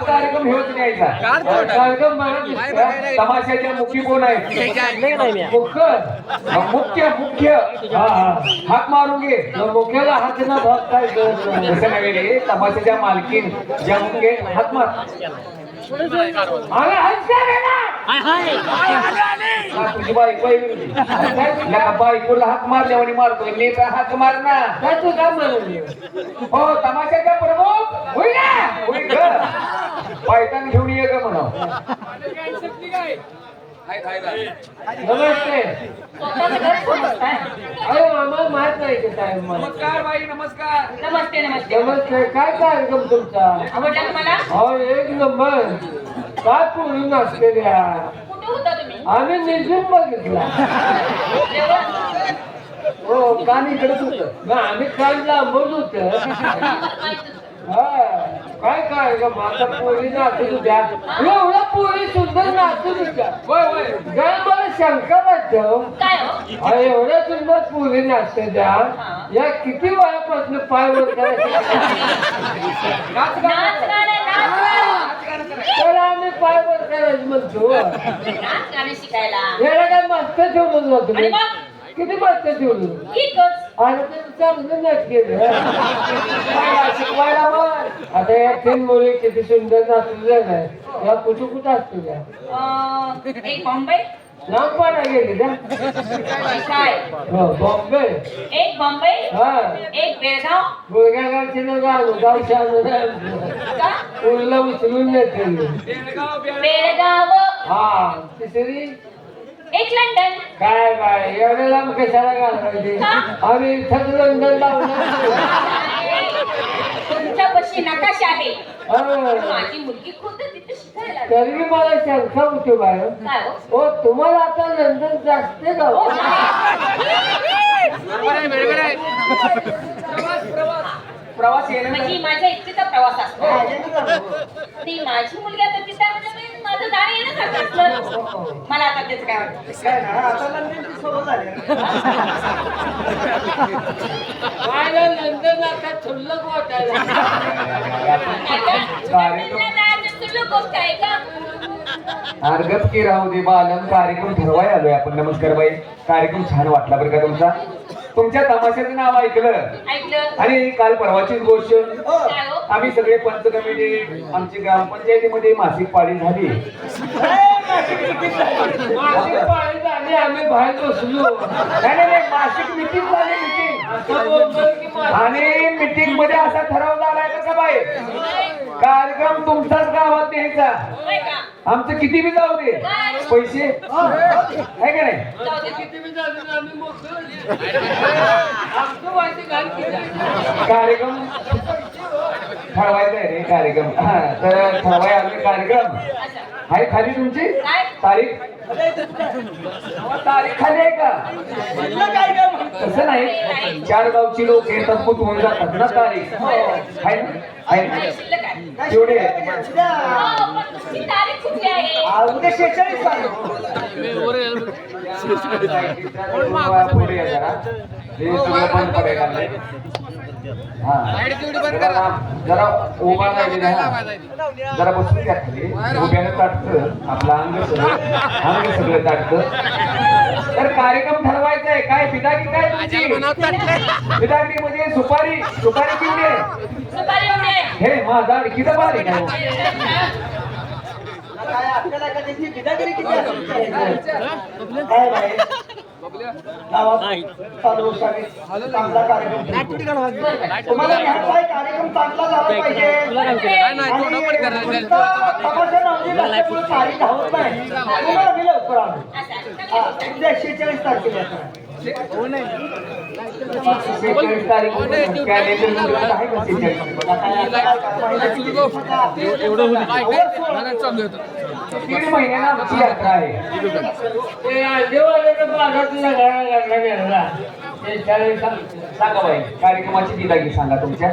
कार्यक्रम न्यायचा. कार्यक्रम मला. तमाशाच्या मुखी कोण आहे? मुख्य. मुख्य मुख्य. हा, हा. हाक मारून घे मुख्याला हात ना भाग काय नव्हे रे. तमाशाच्या मालकीन ज्या मुख्य हात मार हात? हा, तुझी बायको बायकोला हात मारल्यावर मारतोय. मी तर हात मार ना काय तू काय हो तमाशाचा प्रमुख होय ना होय ग पायतान घेऊन ये ग म्हणा नमस्ते. अरे आम्हाला माहीत नाही ते काय मला नमस्कार बाई नमस्कार नमस्ते नमस्ते नमस्ते काय कार्यक्रम तुमचा? आवडला तुम्हाला? हो एक नंबर. काय पूर्वी नसलेल्या कुठे होता तुम्ही? आम्ही निजून बघितला? हो कान इकडेच होत. आम्ही काल लांबून होत. काय काय ग माझा पोरी नाचत होत्या एवढ्या पोरी सुंदर होय काय मला शंका वाटते हो? एवढ्या सुंदर पोरी नाचते त्या. या किती वयापासून पाय वर नाच नाच नाच. तर आम्ही पाय वर करायचं म्हणतो नाच याला काय मस्त ठेवलं जातो किती मस्त ठेवलं ठीकच आणि ते चांगलं नाच केलं. शिकवायला मग आता या तीन मुली किती सुंदर नाचलेल्या नाही या कुठं कुठं असतो त्या अं, एक बॉम्बे. लांब पाडा गेली काय? हो बॉम्बे. एक बॉम्बे. हा. एक बेळगाव. गुडघ्यागावची ना गाव गाव शान का? उरला उचलून बेळगाव बेळगाव. हा तिसरी? एक लंडन. काय बाय एवढ्या लांब कशाला घालवायचे? आम्ही इथंच लंडन तुमच्यापाशी नकाशा आहे. लावलं माझी मुलगी खुद तिथे शिकायला लागली. तरी मला शंका होती बाय. काय हो? हो तुम्हाला आता लंडन जास्त हो, गाव प्रवास प्रवास येणं म्हणजे माझ्या इच्छेचा प्रवास असतो. ती माझी मुलगी आता आहे म्हणजे माझं जाणं येणं असलं. मला आता त्याचं काय वाटतं? आता अर्गत की? राहू दे बालम कार्यक्रम ठरवाय आलोय आपण. नमस्कार बाई. कार्यक्रम छान वाटला बरं का तुमचा? तुमच्या तमाशाचं नाव ऐकलं? ऐकलं. आणि काल परवाचीच गोष्ट. हो. आम्ही सगळे पंच कमिटी आमची ग्रामपंचायतीमध्ये मासिक पाळी झाली. मासिक पाळी झाली आम्ही बाहेर बसलो. नाही नाही नाही, मासिक मिटिंग झाली मिटिंग आणि मिटिंगमध्ये असा ठराव झालाय का बाई कार्यक्रम तुमचाच गावात न्यायचा. होय आमचं किती बी जाऊ दे. पैसे? आहे का नाही? कार्यक्रम ठरवायचा आहे रे कार्यक्रम. हा, तर ठरवाय आम्ही कार्यक्रम. आहे खाली तुमची? तारीख? तारीख खाली आहे का? तसं नाही. चार गावची लोक येतात कुठून जातात ना तारीख. आहे ना? तेवढे तारीख. उद्या पुढे जरा. हे सगळं बंद. जरा जरा उभा राहिलेला. जरा बसून घ्या खाली उभ्यानं ताटतं आपलं अंग सगळं अंग सगळं ताटतं तर कार्यक्रम ठरवायचा आहे. काय पिदाकी काय तुमची? म्हणजे सुपारी सुपारी किती आहे. हे माझा किती बारीक आहे? काय बाई? गावात चालू चांगला कार्यक्रम तुम्हाला न्यायचा आहे, कार्यक्रम चांगला झाला पाहिजे आणि नुसता तमाशा लावली जाते, तारीख धावत नाही तुम्हाला मी लवकर आणू. हा, उद्या 46 तारखेला हो करा. 46 तारीख कॅलेंडरमध्ये आहे का 46? तीन यात्रा आहे सांगा कार्यक्रमाची दिलागी सांगा तुमच्या